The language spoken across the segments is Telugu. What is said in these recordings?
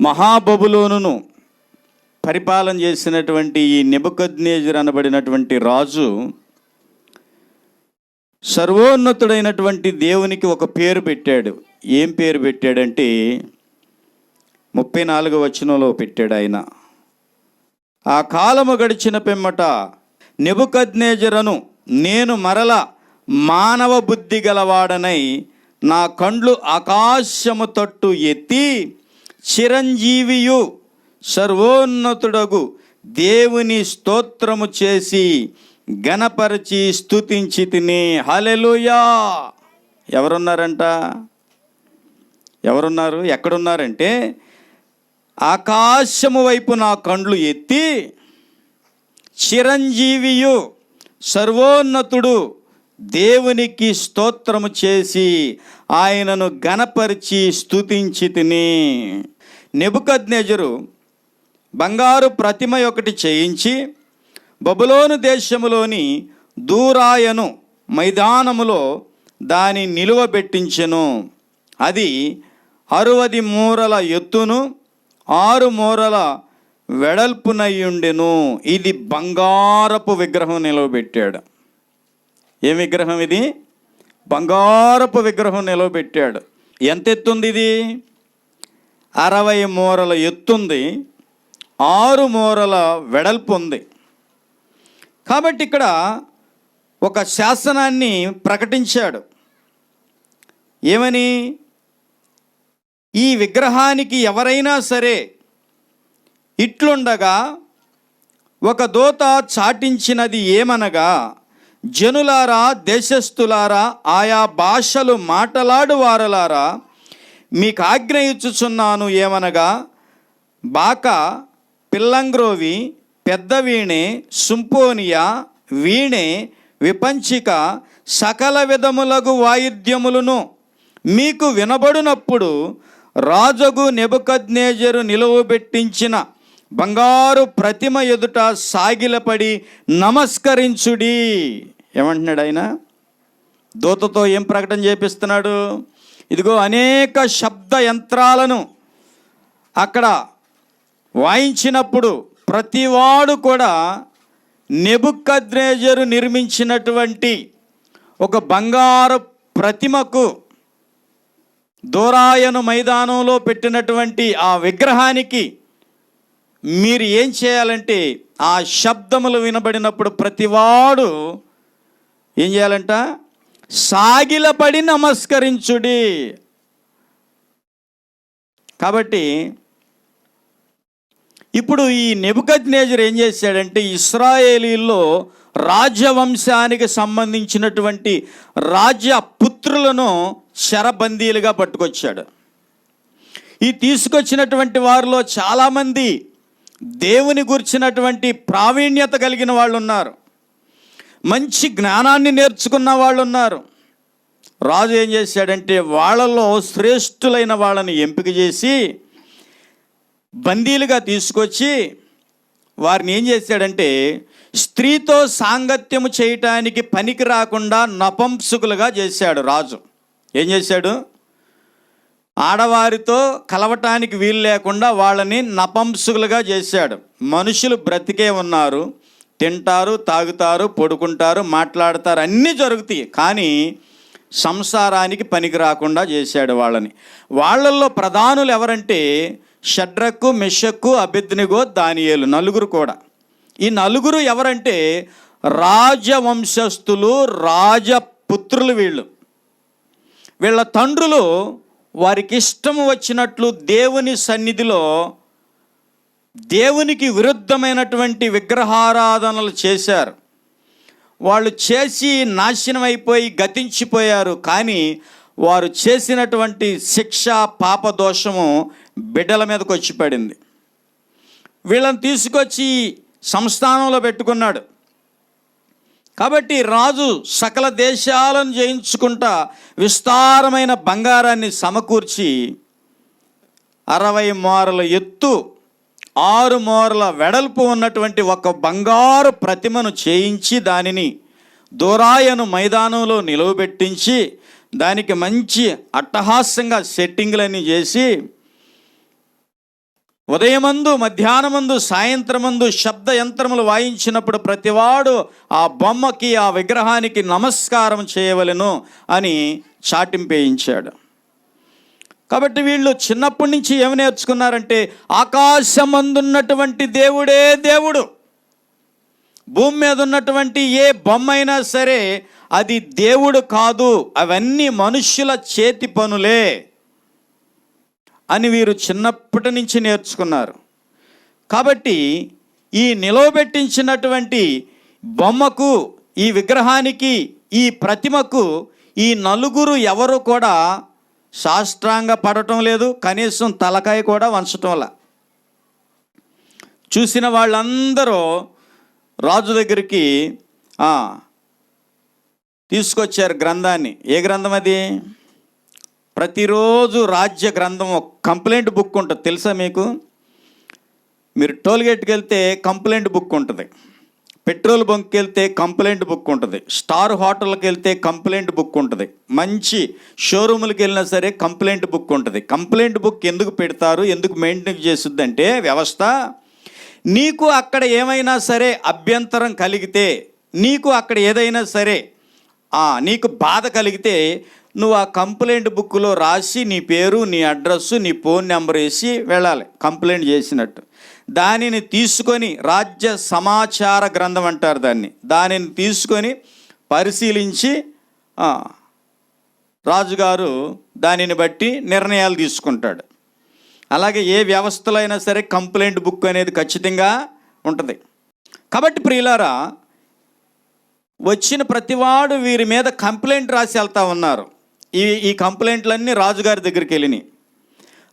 మహాబబులోనును పరిపాలన చేసినటువంటి ఈ నిబద్నేజర్ అనబడినటువంటి రాజు సర్వోన్నతుడైనటువంటి దేవునికి ఒక పేరు పెట్టాడు. ఏం పేరు పెట్టాడంటే ముప్పై నాలుగు వచనంలో పెట్టాడు ఆయన. ఆ కాలము గడిచిన పిమ్మట నెబుకద్నేజరను నేను మరల మానవ బుద్ధి గలవాడనై నా కండ్లు ఆకాశము తట్టు ఎత్తి చిరంజీవియు సర్వోన్నతుడగు దేవుని స్తోత్రము చేసి గణపరిచి స్థుతించి తిని హలెలుయా ఎవరున్నారంట? ఎవరున్నారు? ఎక్కడున్నారంటే ఆకాశము వైపు నా కండ్లు ఎత్తి చిరంజీవియు సర్వోన్నతుడు దేవునికి స్తోత్రము చేసి ఆయనను గణపరిచి స్థుతించి తిని. నెబుకద్నెజరు బంగారు ప్రతిమ ఒకటి చేయించి బబులోను దేశములోని దూరాయను మైదానములో దాని నిలువబెట్టించెను అది అరవది మూరల ఎత్తును ఆరు మూరల వెడల్పునయ్యుండెను ఇది బంగారపు విగ్రహం నిలవబెట్టాడు. ఏ విగ్రహం ఇది? బంగారపు విగ్రహం నిలవబెట్టాడు ఎంత ఎత్తుంది ఇది? అరవై మూరల ఎత్తుంది. ఆరు మూరల వెడల్పు ఉంది. కాబట్టి ఇక్కడ ఒక శాసనాన్ని ప్రకటించాడు. ఏమని? ఈ విగ్రహానికి ఎవరైనా సరే ఇట్లుండగా ఒక దోత చాటించినది ఏమనగా జనులారా దేశస్థులారా ఆయా భాషలు మాటలాడు వారలారా మీకు ఆజ్ఞ ఇచ్చుచున్నాను ఏమనగా బాక పిల్లంగ్రోవి పెద్ద వీణె సుంపోనియా వీణె విపంచిక సకల విధములగు వాయిద్యములను. మీకు వినబడినప్పుడు రాజగు నెబుకద్నేజరు నిలువబెట్టించిన బంగారు ప్రతిమ ఎదుట సాగిలపడి నమస్కరించుడి. ఏమంటున్నాడు ఆయన? దూతతో ఏం ప్రకటన చేపిస్తున్నాడు? ఇదిగో అనేక శబ్ద యంత్రాలను అక్కడ వాయించినప్పుడు ప్రతివాడు కూడా నెబుకద్రేజరు నిర్మించినటువంటి ఒక బంగారు ప్రతిమకు దూరాయను మైదానంలో పెట్టినటువంటి ఆ విగ్రహానికి మీరు ఏం చేయాలంటే ఆ శబ్దములు వినబడినప్పుడు ప్రతివాడు ఏం చేయాలంట? సాగిలపడి నమస్కరించుడి. కాబట్టి ఇప్పుడు ఈ నెబుకజ్నేజర్ ఏం చేశాడంటే ఇస్రాయేలీల్లో రాజవంశానికి సంబంధించినటువంటి రాజ్య పుత్రులను శరబందీలుగా పట్టుకొచ్చాడు. ఈ తీసుకొచ్చినటువంటి వారిలో చాలామంది దేవుని గుర్చినటువంటి ప్రావీణ్యత కలిగిన వాళ్ళు ఉన్నారు మంచి జ్ఞానాన్ని నేర్చుకున్న వాళ్ళు ఉన్నారు రాజు ఏం చేశాడంటే వాళ్ళలో శ్రేష్ఠులైన వాళ్ళని ఎంపిక చేసి బందీలుగా తీసుకొచ్చి వారిని ఏం చేశాడంటే స్త్రీతో సాంగత్యము చేయటానికి పనికి రాకుండా నపంసుకులుగా చేశాడు రాజు. ఏం చేశాడు? ఆడవారితో కలవటానికి వీలు లేకుండా వాళ్ళని నపంసుకులుగా చేశాడు. మనుషులు బ్రతికే ఉన్నారు. తింటారు తాగుతారు పడుకుంటారు మాట్లాడతారు అన్నీ జరుగుతాయి. కానీ సంసారానికి పనికి రాకుండా చేశాడు వాళ్ళని. వాళ్ళల్లో ప్రధానులు ఎవరంటే షడ్రకు మిషక్కు అభిద్నిగో దానియేలు నలుగురు కూడా. ఈ నలుగురు ఎవరంటే రాజవంశస్థులు రాజపుత్రులు వీళ్ళు. వీళ్ళ తండ్రులు వారికి ఇష్టం వచ్చినట్లు దేవుని సన్నిధిలో దేవునికి విరుద్ధమైనటువంటి విగ్రహారాధనలు చేశారు. వాళ్ళు చేసి నాశనం అయిపోయి గతించిపోయారు. కానీ వారు చేసినటువంటి శిక్ష పాపదోషము బిడ్డల మీదకి వచ్చి పడింది. వీళ్ళని తీసుకొచ్చి సంస్థానంలో పెట్టుకున్నాడు. కాబట్టి రాజు సకల దేశాలను జయించుకుంటా విస్తారమైన బంగారాన్ని సమకూర్చి అరవై మోరల ఎత్తు ఆరు మోరల వెడల్పు ఉన్నటువంటి ఒక బంగారు ప్రతిమను చేయించి దానిని దూరాయను మైదానంలో నిలువబెట్టించి దానికి మంచి అట్టహాస్యంగా సెట్టింగ్లన్నీ చేసి ఉదయమందు మధ్యాహ్నమందు సాయంత్రమందు శబ్ద యంత్రములు వాయించినప్పుడు ప్రతివాడు ఆ బొమ్మకి ఆ విగ్రహానికి నమస్కారం చేయవలెను అని చాటింపేయించాడు కాబట్టి వీళ్ళు చిన్నప్పటి నుంచి ఏమి నేర్చుకున్నారంటే ఆకాశమందున్నటువంటి దేవుడే దేవుడు. భూమి మీద ఉన్నటువంటి ఏ బొమ్మ అయినా సరే అది దేవుడు కాదు అవన్నీ మనుష్యుల చేతి పనులే. అని వీరు చిన్నప్పటి నుంచి నేర్చుకున్నారు. కాబట్టి ఈ నిలవబెట్టించినటువంటి బొమ్మకు ఈ విగ్రహానికి ఈ ప్రతిమకు ఈ నలుగురు ఎవరు కూడా సాష్టాంగ పడటం లేదు కనీసం తలకాయ కూడా వంచటంలా చూసిన వాళ్ళందరూ రాజు దగ్గరికి తీసుకొచ్చారు గ్రంథాన్ని. ఏ గ్రంథం అది? ప్రతిరోజు రాజ్య గ్రంథం ఒక కంప్లైంట్ బుక్ ఉంటుంది. తెలుసా మీకు? మీరు టోల్గేట్కి వెళ్తే కంప్లైంట్ బుక్ ఉంటుంది. పెట్రోల్ బంక్కి వెళ్తే కంప్లైంట్ బుక్ ఉంటుంది. స్టార్ హోటల్కి వెళ్తే కంప్లైంట్ బుక్ ఉంటుంది. మంచి షోరూములకి వెళ్ళినా సరే కంప్లైంట్ బుక్ ఉంటుంది. కంప్లైంట్ బుక్ ఎందుకు పెడతారు? ఎందుకు మెయింటైన్ చేస్తుంది అంటే వ్యవస్థ నీకు అక్కడ ఏమైనా సరే అభ్యంతరం కలిగితే నీకు అక్కడ ఏదైనా సరే నీకు బాధ కలిగితే నువ్వు ఆ కంప్లైంట్ బుక్లో రాసి నీ పేరు నీ అడ్రస్సు నీ ఫోన్ నెంబర్ వేసి వెళ్ళాలి. కంప్లైంట్ చేసినట్టు. దానిని తీసుకొని రాజ్య సమాచార గ్రంథం అంటారు దాన్ని. దానిని తీసుకొని పరిశీలించి రాజుగారు దానిని బట్టి నిర్ణయాలు తీసుకుంటాడు. అలాగే ఏ వ్యవస్థలో అయినా సరే కంప్లైంట్ బుక్ అనేది ఖచ్చితంగా ఉంటుంది. కాబట్టి ప్రియులారా వచ్చిన ప్రతివాడు వీరి మీద కంప్లైంట్ రాసి వెళ్తా ఉన్నారు. ఈ ఈ కంప్లైంట్లన్నీ రాజుగారి దగ్గరికి వెళ్ళినాయి.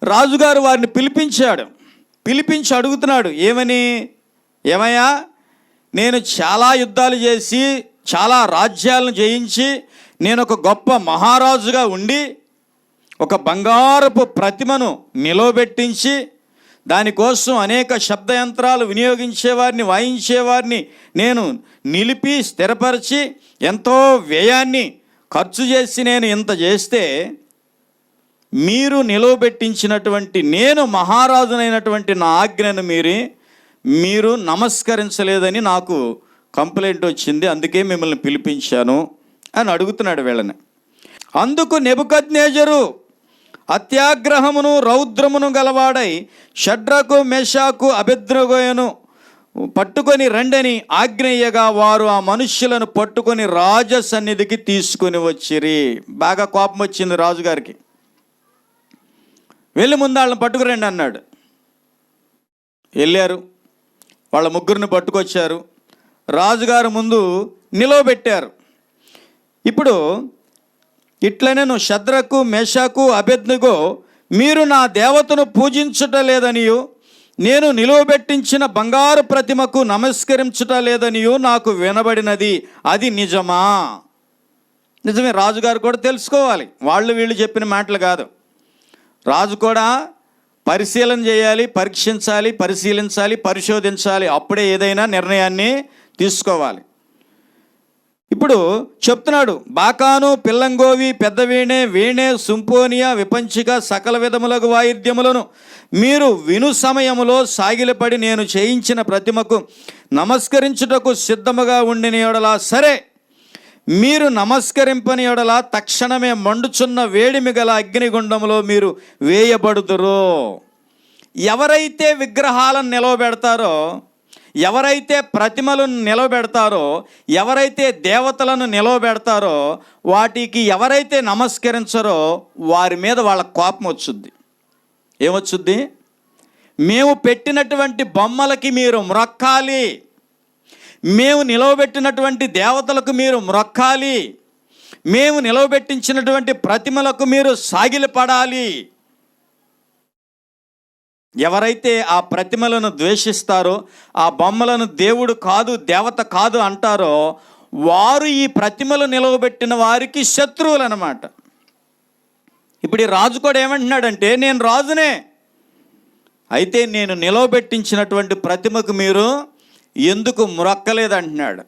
రాజుగారు వారిని పిలిపించాడు. పిలిపించి అడుగుతున్నాడు ఏమని? ఏమయ్యా? నేను చాలా యుద్ధాలు చేసి చాలా రాజ్యాలను జయించి నేను ఒక గొప్ప మహారాజుగా ఉండి ఒక బంగారపు ప్రతిమను నిలవబెట్టించి దానికోసం అనేక శబ్దయంత్రాలు వినియోగించేవారిని వాయించేవారిని నేను నిలిపి స్థిరపరిచి ఎంతో వ్యయాన్ని ఖర్చు చేసి నేను ఇంత చేస్తే మీరు నిలవబెట్టించినటువంటి నేను మహారాజునైనటువంటి నా ఆజ్ఞను మీరి మీరు నమస్కరించలేదని నాకు కంప్లైంట్ వచ్చింది అందుకే మిమ్మల్ని పిలిపించాను అని అడుగుతున్నాడు వీళ్ళని. అందుకు నెబుకజ్నేజరు అత్యాగ్రహమును రౌద్రమును గలవాడై షడ్రకు మెషాకు అభిద్రగోయను పట్టుకొని రండని ఆగ్నేయగా వారు ఆ మనుష్యులను పట్టుకొని రాజ సన్నిధికి తీసుకొని వచ్చిరి. బాగా కోపం వచ్చింది రాజుగారికి. వెళ్ళి ముందు వాళ్ళని పట్టుకురండి అన్నాడు. వెళ్ళారు. వాళ్ళ ముగ్గురిని పట్టుకొచ్చారు. రాజుగారు ముందు నిలవబెట్టారు. ఇప్పుడు ఇట్లనే నువ్వు శద్రకు మేషకు అభెజ్ఞగో మీరు నా దేవతను పూజించుట లేదనియు నేను నిలువబెట్టించిన బంగారు ప్రతిమకు నమస్కరించుట లేదనియు నాకు వినబడినది. అది నిజమా? నిజమే రాజుగారు కూడా తెలుసుకోవాలి. వాళ్ళు వీళ్ళు చెప్పిన మాటలు కాదు. రాజు కూడా పరిశీలన చేయాలి పరీక్షించాలి పరిశీలించాలి పరిశోధించాలి. అప్పుడే ఏదైనా నిర్ణయాన్ని తీసుకోవాలి. ఇప్పుడు చెప్తున్నాడు బాకాను పిల్లంగోవి పెద్ద వీణే వీణే సుంపోనియా విపంచిక సకల విధములకు వాయిద్యములను మీరు విను సమయములో సాగిలపడి నేను చేయించిన ప్రతిమకు నమస్కరించుటకు సిద్ధముగా ఉండిన ఎడలా సరే మీరు నమస్కరింపని ఎడల తక్షణమే మండుచున్న వేడిమి గల అగ్నిగుండంలో మీరు వేయబడుదురు. ఎవరైతే విగ్రహాలను నిలవబెడతారో ఎవరైతే ప్రతిమలను నిలవబెడతారో ఎవరైతే దేవతలను నిలవబెడతారో వాటికి ఎవరైతే నమస్కరించరో వారి మీద వాళ్ళ కోపం వచ్చుద్ది. ఏమొచ్చుద్ది? మేము పెట్టినటువంటి బొమ్మలకి మీరు మ్రొక్కాలి. మేము నిలవబెట్టినటువంటి దేవతలకు మీరు మ్రొక్కాలి. మేము నిలవబెట్టించినటువంటి ప్రతిమలకు మీరు సాగిలపడాలి ఎవరైతే ఆ ప్రతిమలను ద్వేషిస్తారో ఆ బొమ్మలను దేవుడు కాదు దేవత కాదు అంటారో వారు ఈ ప్రతిమలు నిలవబెట్టిన వారికి శత్రువులు అన్నమాట ఇప్పుడు ఈ రాజు కూడా ఏమంటున్నాడంటే నేను రాజునే. అయితే నేను నిలవబెట్టించినటువంటి ప్రతిమకు మీరు ఎందుకు మొరక్కలేదంటున్నాడు.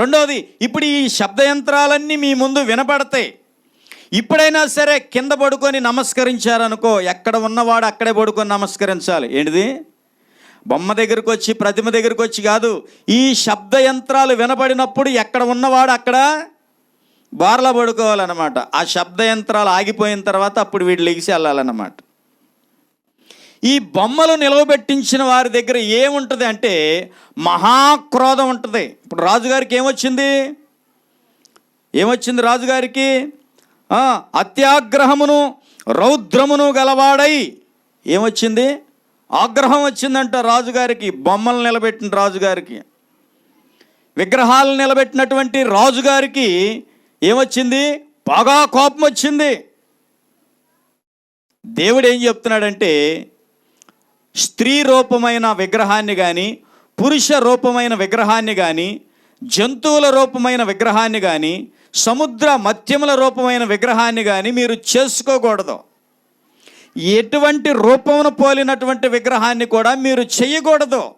రెండవది ఇప్పుడు ఈ శబ్దయంత్రాలన్నీ మీ ముందు వినపడతాయి. ఇప్పుడైనా సరే కింద పడుకొని నమస్కరించారనుకో ఎక్కడ ఉన్నవాడు అక్కడే పడుకొని నమస్కరించాలి. ఏంటిది? బొమ్మ దగ్గరికి వచ్చి ప్రతిమ దగ్గరికి వచ్చి కాదు ఈ శబ్ద యంత్రాలు వినబడినప్పుడు ఎక్కడ ఉన్నవాడు అక్కడ బార్లా పడుకోవాలన్నమాట. ఆ శబ్ద యంత్రాలు ఆగిపోయిన తర్వాత అప్పుడు వీడు లెగిసి వెళ్ళాలన్నమాట. ఈ బొమ్మలు నిలవబెట్టించిన వారి దగ్గర ఏముంటుంది అంటే మహాక్రోధం ఉంటుంది. ఇప్పుడు రాజుగారికి ఏమొచ్చింది? ఏమొచ్చింది రాజుగారికి? అత్యాగ్రహమును రౌద్రమును గలవాడై ఏమొచ్చింది? ఆగ్రహం వచ్చిందంట రాజుగారికి బొమ్మలు నిలబెట్టిన రాజుగారికి. విగ్రహాలు నిలబెట్టినటువంటి రాజుగారికి ఏమొచ్చింది? బాగా కోపం వచ్చింది దేవుడు ఏం చెప్తున్నాడంటే స్త్రీ రూపమైన విగ్రహాన్ని కానీ పురుష రూపమైన విగ్రహాన్ని కానీ జంతువుల రూపమైన విగ్రహాన్ని కానీ సముద్ర మత్యముల రూపమైన విగ్రహాన్ని కానీ మీరు చేసుకోకూడదు. ఎటువంటి రూపమును పోలినటువంటి విగ్రహాన్ని కూడా మీరు చేయకూడదు.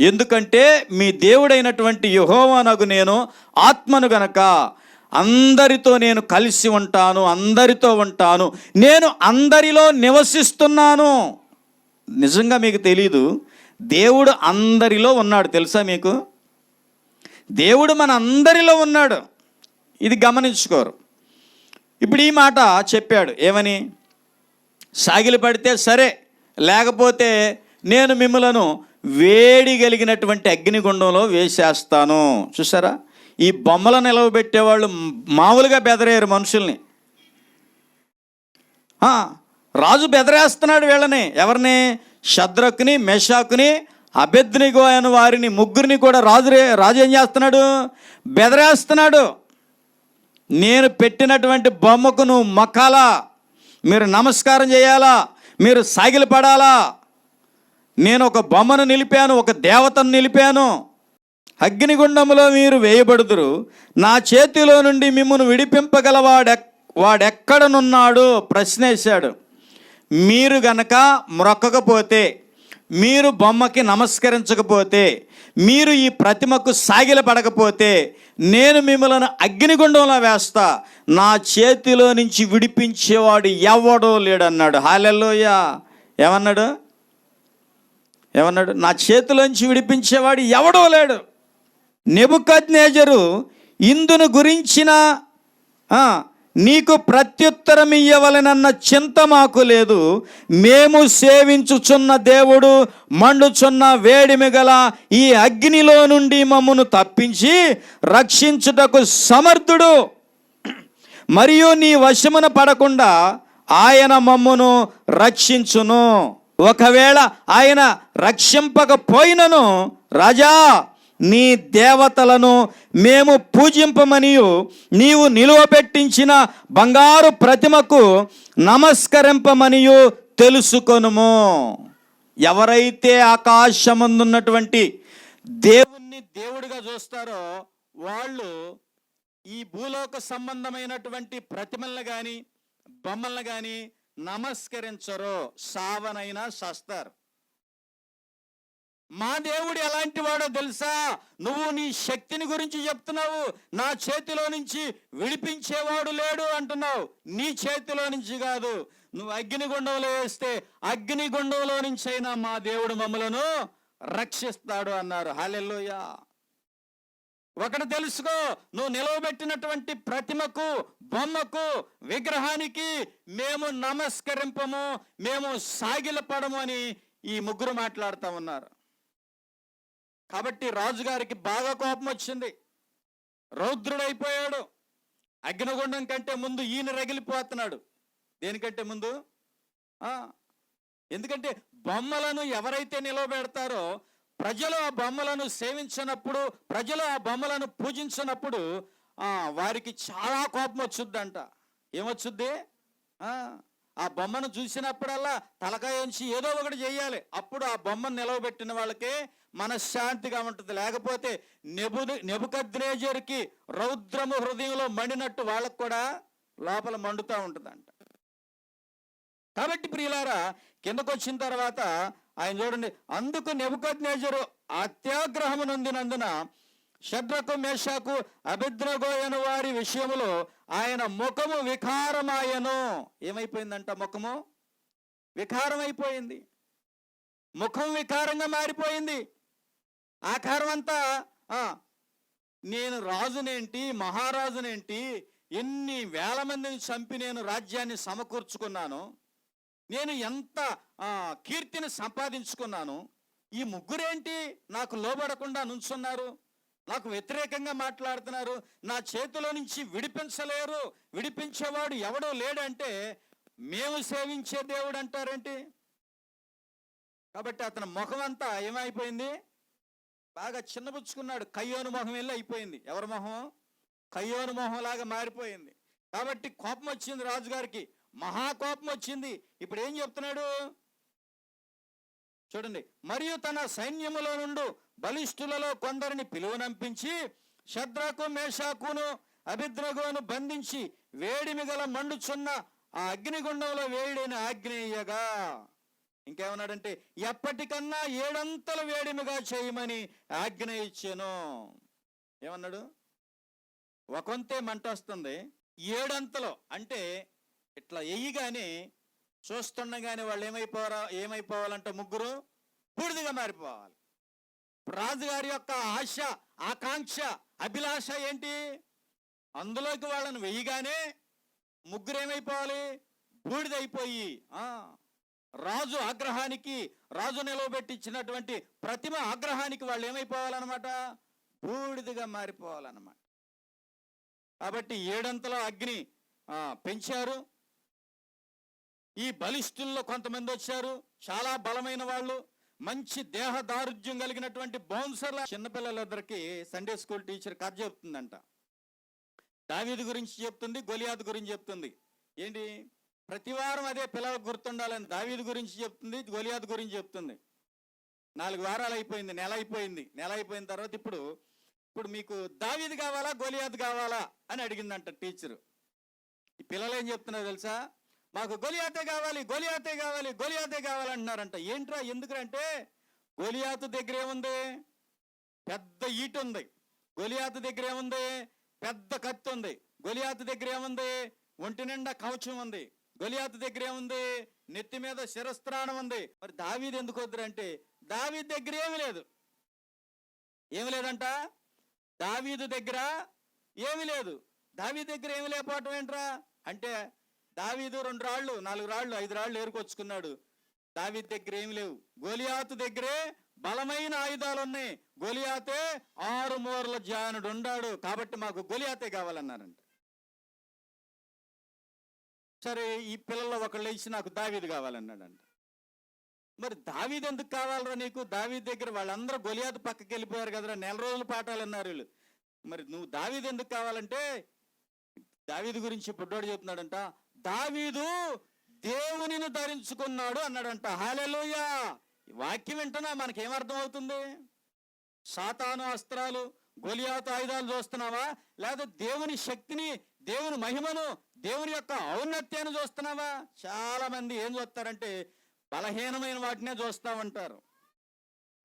ఎందుకంటే మీ దేవుడైనటువంటి యహోవానగు నేను ఆత్మను గనక అందరితో నేను కలిసి ఉంటాను అందరితో ఉంటాను. నేను అందరిలో నివసిస్తున్నాను. నిజంగా మీకు తెలీదు దేవుడు అందరిలో ఉన్నాడు. తెలుసా మీకు? దేవుడు మన అందరిలో ఉన్నాడు. ఇది గమనించుకోరు. ఇప్పుడు ఈ మాట చెప్పాడు. ఏమని? సాగిలి పడితే సరే లేకపోతే నేను మిమ్మలను వేడి కలిగినటువంటి అగ్నిగుండంలో వేసేస్తాను. చూసారా? ఈ బొమ్మలు నిలవబెట్టేవాళ్ళు మామూలుగా బెదరేయరు మనుషుల్ని. రాజు బెదరేస్తున్నాడు వీళ్ళని. ఎవరిని? శద్రకుని మెషాకుని అభ్యర్థినిగో అని వారిని ముగ్గురిని కూడా రాజు రాజు ఏం చేస్తున్నాడు? బెదరేస్తున్నాడు. నేను పెట్టినటువంటి బొమ్మకు నువ్వు మొక్కాలా? మీరు నమస్కారం చేయాలా? మీరు సాగిలి పడాలా నేను ఒక బొమ్మను నిలిపాను ఒక దేవతను నిలిపాను. అగ్నిగుండములో మీరు వేయబడుదురు. నా చేతిలో నుండి మిమ్మను విడిపింపగల వాడెక్ వాడెక్కడనున్నాడు ప్రశ్నేశాడు. మీరు గనక మ్రొక్కకపోతే మీరు బొమ్మకి నమస్కరించకపోతే మీరు ఈ ప్రతిమకు సాగిల పడకపోతే నేను మిమ్మల్ని అగ్నిగుండంలో వేస్తా. నా చేతిలో నుంచి విడిపించేవాడు ఎవడో లేడన్నాడు. హాలెల్లోయ ఏమన్నాడు? ఏమన్నాడు? నా చేతిలోంచి విడిపించేవాడు ఎవడో లేడు. నెబుకద్నేజరు ఇందును గురించిన నీకు ప్రత్యుత్తరం ఇయ్యవలనన్న చింత మాకు లేదు. మేము సేవించుచున్న దేవుడు మండుచున్న వేడిమి గల ఈ అగ్నిలో నుండి మమ్మను తప్పించి రక్షించుటకు సమర్థుడు. మరియు నీ వశమున పడకుండా ఆయన మమ్మును రక్షించును. ఒకవేళ ఆయన రక్షింపకపోయినను రాజా నీ దేవతలను మేము పూజింపమనియు నీవు నిలువబెట్టించిన బంగారు ప్రతిమకు నమస్కరింపమనియు తెలుసుకొనుము. ఎవరైతే ఆకాశమందున్నటువంటి దేవుణ్ణి దేవుడిగా చూస్తారో వాళ్ళు ఈ భూలోక సంబంధమైనటువంటి ప్రతిమలను కానీ బొమ్మలను కానీ నమస్కరించరు సావనైనా సస్తారు మా దేవుడు ఎలాంటి వాడో తెలుసా? నువ్వు నీ శక్తిని గురించి చెప్తున్నావు. నా చేతిలో నుంచి విడిపించేవాడు లేడు అంటున్నావు. నీ చేతిలో నుంచి కాదు. నువ్వు అగ్నిగుండంలో వేస్తే అగ్నిగుండంలో నుంచి అయినా మా దేవుడు మమ్మలను రక్షిస్తాడు అన్నారు. హాలెల్లోయా. ఒకటి తెలుసుకో నువ్వు నిలవబెట్టినటువంటి ప్రతిమకు బొమ్మకు విగ్రహానికి మేము నమస్కరింపము మేము సాగిలపడము అని ఈ ముగ్గురు మాట్లాడుతూ ఉన్నారు. కాబట్టి రాజుగారికి బాగా కోపం వచ్చింది. రౌద్రుడైపోయాడు. అగ్నిగుండం కంటే ముందు ఈయన రగిలిపోతున్నాడు. దేనికంటే ముందు? ఎందుకంటే బొమ్మలను ఎవరైతే నిలవబెడతారో ప్రజలు ఆ బొమ్మలను సేవించినప్పుడు ప్రజలు ఆ బొమ్మలను పూజించినప్పుడు వారికి చాలా కోపం వచ్చుద్దంట. ఏమొచ్చుద్ది? ఆ, బొమ్మను చూసినప్పుడల్లా తలకాయ ఉంచి ఏదో ఒకటి చేయాలి. అప్పుడు ఆ బొమ్మను నిలవబెట్టిన వాళ్ళకే మనశ్శాంతిగా ఉంటుంది. లేకపోతే నెబు నెబుకద్రేజర్కి రౌద్రము హృదయంలో మండినట్టు వాళ్ళకు కూడా లోపల మండుతూ ఉంటుందంట. కాబట్టి ప్రియులారా కిందకు వచ్చిన తర్వాత ఆయన చూడండి అందుకు నెబుకద్నేజరు అత్యాగ్రహము నొందినందున షడ్రకు మేషాకు అభిద్రగోయను వారి విషయంలో ఆయన ముఖము వికారమాయను. ఏమైపోయిందంట ముఖము? వికారమైపోయింది. ముఖం వికారంగా మారిపోయింది. ఆకారం అంతా నేను రాజునేంటి మహారాజునేంటి ఎన్ని వేల మందిని చంపి నేను రాజ్యాన్ని సమకూర్చుకున్నాను. నేను ఎంత కీర్తిని సంపాదించుకున్నాను. ఈ ముగ్గురేంటి? నాకు లోబడకుండా నుంచున్నారు. నాకు వ్యతిరేకంగా మాట్లాడుతున్నారు. నా చేతిలో నుంచి విడిపించలేరు. విడిపించేవాడు ఎవడో లేడంటే మేము సేవించే దేవుడు అంటారేంటి? కాబట్టి అతని ముఖం అంతా ఏమైపోయింది? బాగా చిన్నపుచ్చుకున్నాడు కయ్యోను మొహం వెళ్ళి అయిపోయింది. ఎవరి మొహం? కయ్యోను మొహం లాగా మారిపోయింది. కాబట్టి కోపం వచ్చింది రాజుగారికి. మహా కోపం వచ్చింది. ఇప్పుడు ఏం చెప్తున్నాడు? చూడండి. మరియు తన సైన్యములో నుండు బలిష్ఠులలో కొందరిని పిలువనంపించి శద్రకు మేషాకును అభిద్రగోను బంధించి వేడిమి గల మండుచున్న ఆ అగ్నిగుండంలో వేడిని ఆగ్నేయగా. ఇంకేమన్నాడంటే ఎప్పటికన్నా ఏడంతలు వేడిమిగా చేయమని ఆజ్ఞ ఇచ్చాను. ఏమన్నాడు? ఒకంతే మంట వస్తుంది. ఏడంతలు అంటే ఇట్లా ఎయ్యగానే చూస్తుండగానే వాళ్ళు ఏమైపోరా ఏమైపోవాలంటే ముగ్గురు బూడిదిగా మారిపోవాలి. రాజుగారి యొక్క ఆశ ఆకాంక్ష అభిలాష ఏంటి? అందులోకి వాళ్ళని వెయ్యగానే ముగ్గురు ఏమైపోవాలి బూడిదైపోయి రాజు ఆగ్రహానికి రాజు నిలవబెట్టించినటువంటి ప్రతిమ ఆగ్రహానికి వాళ్ళు ఏమైపోవాలన్నమాట బూడిదిగా మారిపోవాలన్నమాట. కాబట్టి ఏడంతలో అగ్ని పెంచారు. ఈ బలిష్ఠుల్లో కొంతమంది వచ్చారు చాలా బలమైన వాళ్ళు. మంచి దేహ దారుఢ్యం కలిగినటువంటి బౌన్సర్ల చిన్నపిల్లలిద్దరికి సండే స్కూల్ టీచర్ కథ చెప్తుందంట. దావీది గురించి చెప్తుంది గొలియాద్ గురించి చెప్తుంది. ఏంటి? ప్రతివారం అదే పిల్లలకు గుర్తుండాలని దావీది గురించి చెప్తుంది గొలియాద్ గురించి చెప్తుంది. నాలుగు వారాలు అయిపోయింది నెల అయిపోయింది. నెల అయిపోయిన తర్వాత ఇప్పుడు ఇప్పుడు మీకు దావీది కావాలా గొలియాద్ కావాలా అని అడిగిందంట టీచరు ఈ పిల్లలు ఏం చెప్తున్నారు తెలుసా? మాకు గొలియాతే కావాలి గొలియాతే కావాలి గొలియాతే కావాలంటున్నారంట. ఏంట్రా ఎందుకంటే గొలియాతు దగ్గర ఏముంది పెద్ద ఈట ఉంది. గొలియాతు దగ్గర ఏముంది పెద్ద కత్తి ఉంది. గొలియాతు దగ్గర ఏముంది ఒంటి నిండా కవచం ఉంది. గొలియాతు దగ్గర ఏముంది నెత్తి మీద శిరస్త్రాణం ఉంది. మరి దావీది ఎందుకు వద్దురంటే దావీది దగ్గర ఏమి లేదు. ఏమి లేదంట? దావీదు దగ్గర ఏమీ లేదు. దావీ దగ్గర ఏమి లేకపోవటం ఏంట్రా? అంటే దావీదు రెండు రాళ్ళు నాలుగు రాళ్ళు ఐదు రాళ్ళు ఏరుకొచ్చుకున్నాడు దావీద్ దగ్గర ఏమి లేవు. గోలియాతు దగ్గరే బలమైన ఆయుధాలు ఉన్నాయి గోలియాతే ఆరు మూరల జానుడు ఉండాడు. కాబట్టి మాకు గోలియాతే కావాలన్నారంట. సరే ఈ పిల్లల్లో ఒకళ్ళు ఇచ్చి నాకు దావీదు కావాలన్నాడంట. మరి దావీది ఎందుకు కావాలరా నీకు? దావీ దగ్గర వాళ్ళందరూ గొలియాతు పక్కకి వెళ్ళిపోయారు కదరా నెల రోజులు పాఠాలు అన్నారు వీళ్ళు. మరి నువ్వు దావీదు ఎందుకు కావాలంటే దావీదు గురించి బుడ్డోడు చెప్తున్నాడంట దావీదు దేవునిని ధరించుకున్నాడు అన్నాడంట. హాలెలుయా వాక్యం వింటున్నా మనకేమర్థం అవుతుంది సాతాను అస్త్రాలు గొలియాతు ఆయుధాలు చూస్తున్నావా? లేదా దేవుని శక్తిని దేవుని మహిమను దేవుని యొక్క ఔన్నత్యాన్ని చూస్తున్నావా? చాలా మంది ఏం చూస్తారంటే బలహీనమైన వాటినే చూస్తామంటారు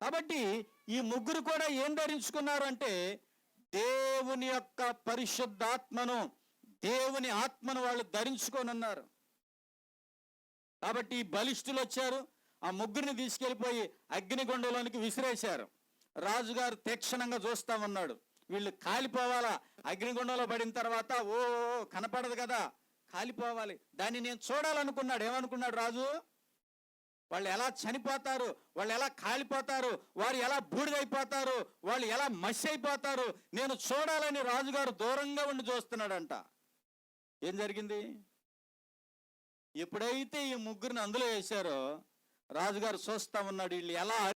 కాబట్టి ఈ ముగ్గురు కూడా ఏం ధరించుకున్నారు అంటే దేవుని యొక్క పరిశుద్ధాత్మను దేవుని ఆత్మను వాళ్ళు ధరించుకొని ఉన్నారు కాబట్టి బలిష్ఠులు వచ్చారు ఆ ముగ్గురిని తీసుకెళ్ళిపోయి అగ్నిగుండంలోనికి విసిరేశారు. రాజుగారు తీక్షణంగా చూస్తా ఉన్నాడు. వీళ్ళు కాలిపోవాలా? అగ్నిగుండంలో పడిన తర్వాత ఓ ఓ, కనపడదు కదా కాలిపోవాలి. దాన్ని నేను చూడాలనుకున్నాడు. ఏమనుకున్నాడు రాజు? వాళ్ళు ఎలా చనిపోతారు? వాళ్ళు ఎలా కాలిపోతారు? వారు ఎలా బూడిదైపోతారు? వాళ్ళు ఎలా మసి అయిపోతారు నేను చూడాలని రాజుగారు దూరంగా ఉండి చూస్తున్నాడంట. ఏం జరిగింది? ఎప్పుడైతే ఈ ముగ్గురిని అందులో వేశారో రాజుగారు చూస్తా ఉన్నాడు. వీళ్ళు ఎలా